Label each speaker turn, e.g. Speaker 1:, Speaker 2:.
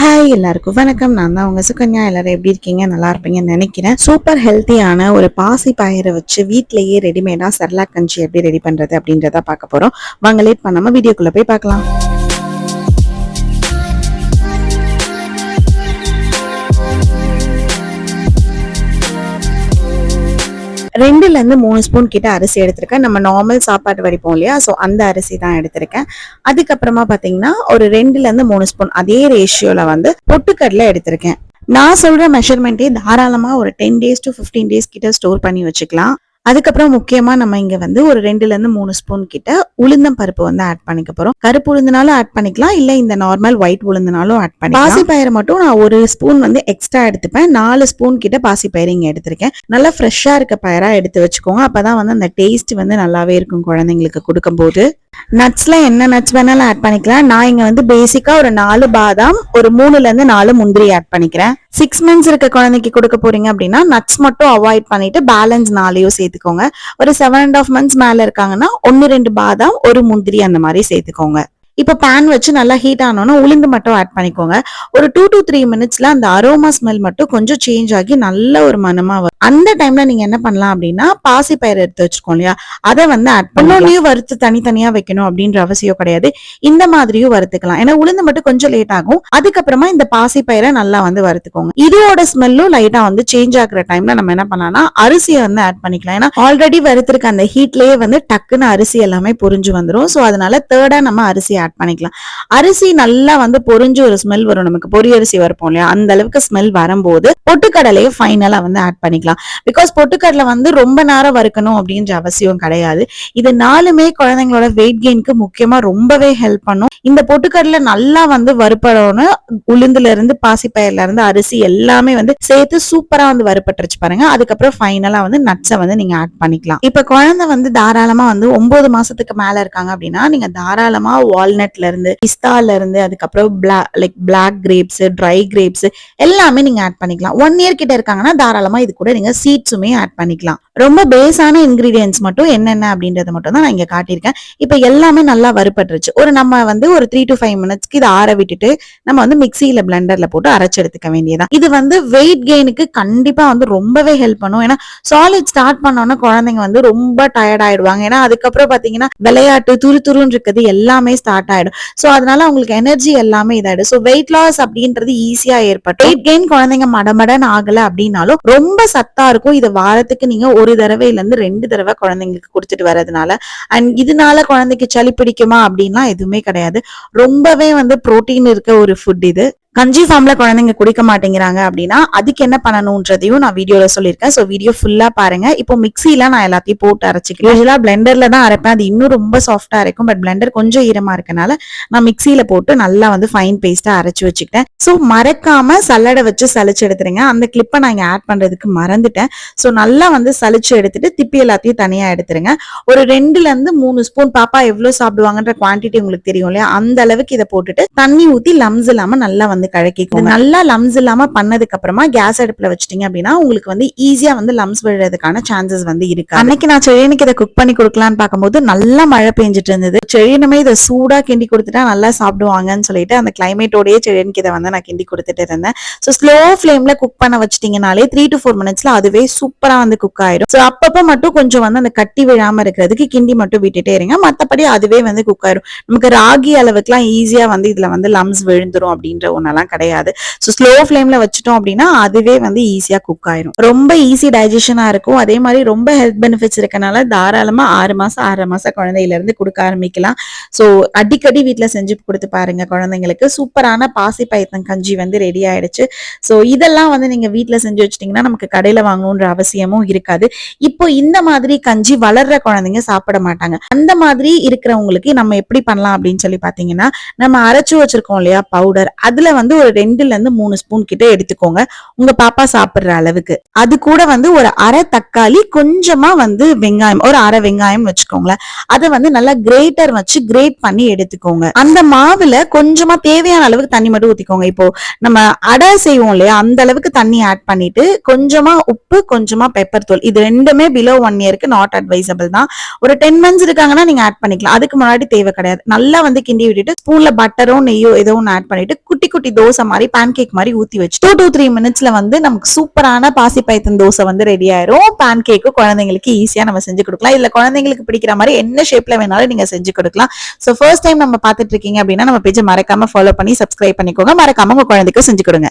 Speaker 1: Hi எல்லாருக்கும் வணக்கம். நான் தான் உங்க சுகன்யா. எல்லாரும் எப்படி இருக்கீங்க? நல்லா இருப்பீங்கன்னு நினைக்கிறேன். சூப்பர் ஹெல்த்தியான ஒரு பாசி பயிரை வச்சு வீட்லயே ரெடிமேடா சர்லாக் கஞ்சி எப்படி ரெடி பண்றது அப்படின்றத பார்க்க போறோம். வாங்க லேட் பண்ணாம வீடியோக்குள்ள போய் பார்க்கலாம். ரெண்டுல இருந்து மூணு ஸ்பூன் கிட்ட அரிசி எடுத்திருக்கேன். நம்ம நார்மல் சாப்பாடு வடிப்போம் இல்லையா? ஸோ அந்த அரிசி தான் எடுத்திருக்கேன். அதுக்கப்புறமா பாத்தீங்கன்னா ஒரு ரெண்டுல இருந்து மூணு ஸ்பூன் அதே ரேஷியோல வந்து பொட்டுக்கடலை எடுத்திருக்கேன். நான் சொல்ற மெஷர்மெண்ட்டே தாராளமா ஒரு டென் டேஸ் டு 15 டேஸ் கிட்ட ஸ்டோர் பண்ணி வச்சுக்கலாம். அதுக்கப்புறம் முக்கியமா நம்ம இங்க வந்து ஒரு ரெண்டுல இருந்து மூணு ஸ்பூன் கிட்ட உளுந்தம் பருப்பு வந்து ஆட் பண்ணிக்க போறோம். கருப்பு உளுந்துனாலும் ஆட் பண்ணிக்கலாம். இல்ல இந்த நார்மல் ஒயிட் உளுந்துனாலும் ஆட் பண்ணி பாசி பயிரை மட்டும் நான் ஒரு ஸ்பூன் வந்து எக்ஸ்ட்ரா எடுத்துப்பேன். நாலு ஸ்பூன் கிட்ட பாசி பயிர் இங்க எடுத்திருக்கேன். நல்லா ஃப்ரெஷ்ஷா இருக்க பயிரா எடுத்து வச்சுக்கோங்க. அப்பதான் வந்து அந்த டேஸ்ட் வந்து நல்லாவே இருக்கும் குழந்தைங்களுக்கு கொடுக்கும்போது. நட்ஸ்ல என்ன நட்ஸ் வேணாலும் ஆட் பண்ணிக்கலாம். நான் இங்க வந்து பேசிக்கா ஒரு நாலு பாதாம் ஒரு மூணுல இருந்து நாலு முந்திரி ஆட் பண்ணிக்கிறேன். சிக்ஸ் மந்த்ஸ் இருக்க குழந்தைக்கு கொடுக்க போறீங்க அப்படின்னா நட்ஸ் மட்டும் அவாய்ட் பண்ணிட்டு பேலன்ஸ் நாளையும் சேர்த்துக்கோங்க. ஒரு செவன் அண்ட் ஆஃப் மந்த்ஸ் மேல இருக்காங்கன்னா ஒன்னு ரெண்டு பாதாம் ஒரு முந்திரி அந்த மாதிரி சேர்த்துக்கோங்க. இப்போ பேன் வச்சு நல்லா ஹீட் ஆனோன்னா உளுந்து மட்டும் ஆட் பண்ணிக்கோங்க. ஒரு டூ டு த்ரீ மினிட்ஸ்ல அந்த அரோமா ஸ்மெல் மட்டும் கொஞ்சம் சேஞ்ச் ஆகி நல்ல ஒரு மனமா வரும். அந்த டைம்ல நீங்க என்ன பண்ணலாம் அப்படின்னா பாசி பயிர் எடுத்து வச்சிருக்கோம் இல்லையா? அதை வந்து ஆட் பண்ணலையும் வறுத்து தனித்தனியா வைக்கணும் அப்படின்ற அவசியம் கிடையாது. இந்த மாதிரியும் வறுத்துக்கலாம். ஏன்னா உளுந்து மட்டும் கொஞ்சம் லேட் ஆகும். அதுக்கப்புறமா இந்த பாசி பயிரை நல்லா வந்து வறுத்துக்கோங்க. இதோட ஸ்மெல்லும் லைட்டா வந்து சேஞ்ச் ஆகுற டைம்ல நம்ம என்ன பண்ணலாம்னா அரிசியை வந்து ஆட் பண்ணிக்கலாம். ஏன்னா ஆல்ரெடி வறுத்திருக்க அந்த ஹீட்லயே வந்து டக்குன்னு அரிசி எல்லாமே பொரிஞ்சு வந்துரும். ஸோ அதனால தேர்டா நம்ம அரிசி ஆட் பண்ணிக்கலாம். அரிசி நல்லா வந்து பொறிஞ்சு ஒரு ஸ்மெல் வரும். நமக்கு பொரிய அரிசி வரப்போம் இல்லையா? அந்த அளவுக்கு ஸ்மெல் வரும்போது பொட்டுக்கடலையை ஃபைனலா வந்து ஆட் பண்ணிக்கலாம். பிகாஸ் பொட்டுக்கடலை வந்து ரொம்ப நேரம் வறுக்கணும் அப்படின்ற அவசியம் கிடையாது. இது நாலுமே குழந்தைங்களோட வெயிட் கெயினுக்கு முக்கியமா ரொம்பவே ஹெல்ப் பண்ணும். இந்த பொட்டுக்கடலை நல்லா வந்து வறுப்படணும். உளுந்துல இருந்து பாசிப்பயிர்ல இருந்து அரிசி எல்லாமே வந்து சேர்த்து சூப்பரா வந்து வறுப்பட்டுருச்சு பாருங்க. அதுக்கப்புறம் ஃபைனலா வந்து நட்ஸை வந்து நீங்க ஆட் பண்ணிக்கலாம். இப்ப குழந்தை வந்து தாராளமா வந்து ஒன்பது மாசத்துக்கு மேல இருக்காங்க அப்படின்னா நீங்க தாராளமா வால்நட்ல இருந்து பிஸ்தால இருந்து அதுக்கப்புறம் like black grapes dry grapes எல்லாமே நீங்க ஆட் பண்ணிக்கலாம். ஒன் இயர் கிட்ட இருக்காங்கன்னா தாராளமா இது கூட நீங்க சீட்ஸுமே ஆட் பண்ணிக்கலாம். ரொம்ப பேஸான இன்கிரீடியன்ஸ் மட்டும் என்னென்ன அப்படின்றத மட்டும் தான் நான் இங்க காட்டியிருக்கேன். இப்ப எல்லாமே நல்லா வறுப்பட்டுருச்சு ஒரு நம்ம வந்து ஒரு த்ரீ டு ஃபைவ் மினிட்ஸ்க்கு இதை ஆற விட்டுட்டு நம்ம வந்து மிக்சியில் பிளெண்டர்ல போட்டு அரைச்சு எடுத்துக்க வேண்டியதான் இது வந்து வெயிட் கெயினுக்கு கண்டிப்பா வந்து ரொம்பவே ஹெல்ப் பண்ணும். ஏன்னா சாலிட் ஸ்டார்ட் பண்ணோன்னா குழந்தைங்க வந்து ரொம்ப டயர்ட் ஆயிடுவாங்க. ஏன்னா அதுக்கப்புறம் பாத்தீங்கன்னா விளையாட்டு துரு துருன்னு இருக்கிறது எல்லாமே ஸ்டார்ட் ஆயிடும். சோ அதனால அவங்களுக்கு எனர்ஜி எல்லாமே இதாயிடும். ஸோ வெயிட் லாஸ் அப்படின்றது ஈஸியா ஏற்படும். வெயிட் கெயின் குழந்தைங்க மடமடன் ஆகல அப்படின்னாலும் ரொம்ப சத்தா இருக்கும். இது வாரத்துக்கு நீங்க ஒரு தடவையில இருந்து ரெண்டு தடவை குழந்தைங்களுக்கு கொடுத்துட்டு வர்றதுனால அண்ட் இதனால குழந்தைக்கு சளி பிடிக்குமா அப்படின்லாம் எதுவுமே கிடையாது. ரொம்பவே வந்து புரோட்டீன் இருக்க ஒரு ஃபுட் இது. கஞ்சி ஃபார்ம்ல குழந்தைங்க குடிக்க மாட்டேங்கிறாங்க அப்படின்னா அதுக்கு என்ன பண்ணணும்ன்றதையும் நான் வீடியோல சொல்லியிருக்கேன். ஸோ வீடியோ ஃபுல்லா பாருங்க. இப்போ மிக்சியில நான் எல்லாத்தையும் போட்டு அரைச்சிக்கிறேன். யூஸ்வலா பிளெண்டர்ல தான் அரைப்பேன். அது இன்னும் ரொம்ப சாஃப்டா இருக்கும் பட் பிளெண்டர் கொஞ்சம் ஈரமா இருக்கனால நான் மிக்சியில போட்டு நல்லா வந்து ஃபைன் பேஸ்டா அரைச்சு வச்சுக்கிட்டேன். ஸோ மறக்காம சல்லடை வச்சு சலிச்சு எடுத்துருங்க. அந்த கிளிப்பை நான் இங்க ஆட் பண்றதுக்கு மறந்துட்டேன். ஸோ நல்லா வந்து சளிச்சு எடுத்துட்டு திப்பி எல்லாத்தையும் தனியா எடுத்துருங்க. ஒரு ரெண்டுல இருந்து மூணு ஸ்பூன் பாப்பா எவ்வளவு சாப்பிடுவாங்கன்ற குவான்டிட்டி உங்களுக்கு தெரியும் இல்லையா? அந்த அளவுக்கு இதை போட்டுட்டு தண்ணி ஊத்தி லம்ஸ் இல்லாம நல்லா வந்து கழக்கிக்கோங்க நல்லா லம்ஸ் இல்லாம பண்ணதுக்கு அப்புறமா கேஸ் அடுப்புல வச்சிட்டீங்க அப்படின்னா உங்களுக்கு வந்து ஈஸியா வந்து லம்ஸ் விழுறதுக்கான சான்சஸ் வந்து இருக்கு அன்னைக்கு நான் செழியனுக்கு இதை குக் பண்ணி கொடுக்கலான்னு பார்க்கும்போது நல்லா மழை பெஞ்சிட்டு இருந்தது. செழியனுமே இதை சூடா கிண்டி கொடுத்துட்டா நல்லா சாப்பிடுவாங்கன்னு சொல்லிட்டு அந்த கிளைமேட்டோடயே செழியனுக்கு இதை வந்து நான் கிண்டி கொடுத்துட்டு இருந்தேன். ஸோ ஸ்லோ ஃபிளேம்ல குக் பண்ண வச்சிட்டீங்கனாலே த்ரீ டு ஃபோர் மினிட்ஸ்ல அதுவே சூப்பரா வந்து குக் ஆயிடும் ஸோ அப்பப்போ மட்டும் கொஞ்சம் வந்து அந்த கட்டி விழாம இருக்கிறதுக்கு கிண்டி மட்டும் விட்டுட்டே இருங்க. மத்தபடி அதுவே வந்து குக் ஆயிடும் நமக்கு ராகி அளவுக்குலாம் ஈஸியா வந்து இதுல வந்து லம்ஸ் விழுந்துரும் அப்படின்ற பண்ணலாம் கிடையாது. ஸோ ஸ்லோ ஃப்ளேம்ல வச்சுட்டோம் அப்படின்னா அதுவே வந்து ஈஸியா குக் ஆயிரும். ரொம்ப ஈஸி டைஜஷனா இருக்கும். அதே மாதிரி ரொம்ப ஹெல்த் பெனிஃபிட்ஸ் இருக்கனால தாராளமா ஆறு மாசம் ஆறு மாசம் குழந்தையில இருந்து கொடுக்க ஆரம்பிக்கலாம். ஸோ அடிக்கடி வீட்டில் செஞ்சு கொடுத்து பாருங்க குழந்தைங்களுக்கு. சூப்பரான பாசி பயத்தம் கஞ்சி வந்து ரெடி ஆயிடுச்சு. ஸோ இதெல்லாம் வந்து நீங்க வீட்டில் செஞ்சு வச்சிட்டீங்கன்னா நமக்கு கடையில வாங்கணுன்ற அவசியமும் இருக்காது. இப்போ இந்த மாதிரி கஞ்சி வளர்ற குழந்தைங்க சாப்பிட மாட்டாங்க. அந்த மாதிரி இருக்கிறவங்களுக்கு நம்ம எப்படி பண்ணலாம் அப்படின்னு சொல்லி பாத்தீங்கன்னா நம்ம அரைச்சு வச்சிருக்கோம் இல்லையா பவுடர் அதுல வந்து ஒரு ரெண்டுல இருந்து மூணு ஸ்பூன் கிட்ட எடுத்துக்கோங்க. உங்க பாப்பா சாப்பிடுற அளவுக்கு. அது கூட வந்து ஒரு அரை தக்காளி கொஞ்சமா வந்து வெங்காயம் ஒரு அரை வெங்காயம் வச்சுக்கோங்களேன். அதை வந்து நல்லா கிரேட்டர் வச்சு கிரேட் பண்ணி எடுத்துக்கோங்க. அந்த மாவுல கொஞ்சமா தேவையான அளவுக்கு தண்ணி மட்டும் ஊத்திக்கோங்க. இப்போ நம்ம அடை செய்வோம் இல்லையா அந்த அளவுக்கு தண்ணி ஆட் பண்ணிட்டு கொஞ்சமா உப்பு கொஞ்சமா பெப்பர் தூள். இது ரெண்டுமே பிலோ ஒன் இயருக்கு நாட் அட்வைசபிள் தான். ஒரு டென் மந்த்ஸ் இருக்காங்கன்னா நீங்க ஆட் பண்ணிக்கலாம். அதுக்கு முன்னாடி தேவை கிடையாது. நல்லா வந்து கிண்டி விட்டுட்டு ஸ்பூன்ல பட்டரோ நெய்யோ ஏதோ ஒன்று ஆட் பண்ணிட்டு குட்டி குட்டி தோசை மாதிரி பேன் கேக் மாதிரி ஊத்தி வச்சு டூ டூ த்ரீ மினிட்ஸ்ல வந்து நமக்கு சூப்பரான பாசி பைத்தன் தோசை வந்து ரெடி ஆயிரும். பேன் கேக்கு குழந்தைங்களுக்கு ஈஸியா நம்ம செஞ்சு கொடுக்கலாம். இதுல குழந்தைங்களுக்கு பிடிக்கிற மாதிரி என்ன ஷேப்ல வேணாலும் நீங்க செஞ்சு கொடுக்கலாம். சோ ஃபர்ஸ்ட் டைம் நம்ம பார்த்துட்டு இருக்கீங்க அப்படின்னா நம்ம பேஜை மறக்காம ஃபாலோ பண்ணி சப்ஸ்கிரைப் பண்ணிக்கோங்க. மறக்காம உங்க குழந்தைக்கும் செஞ்சு கொடுங்க.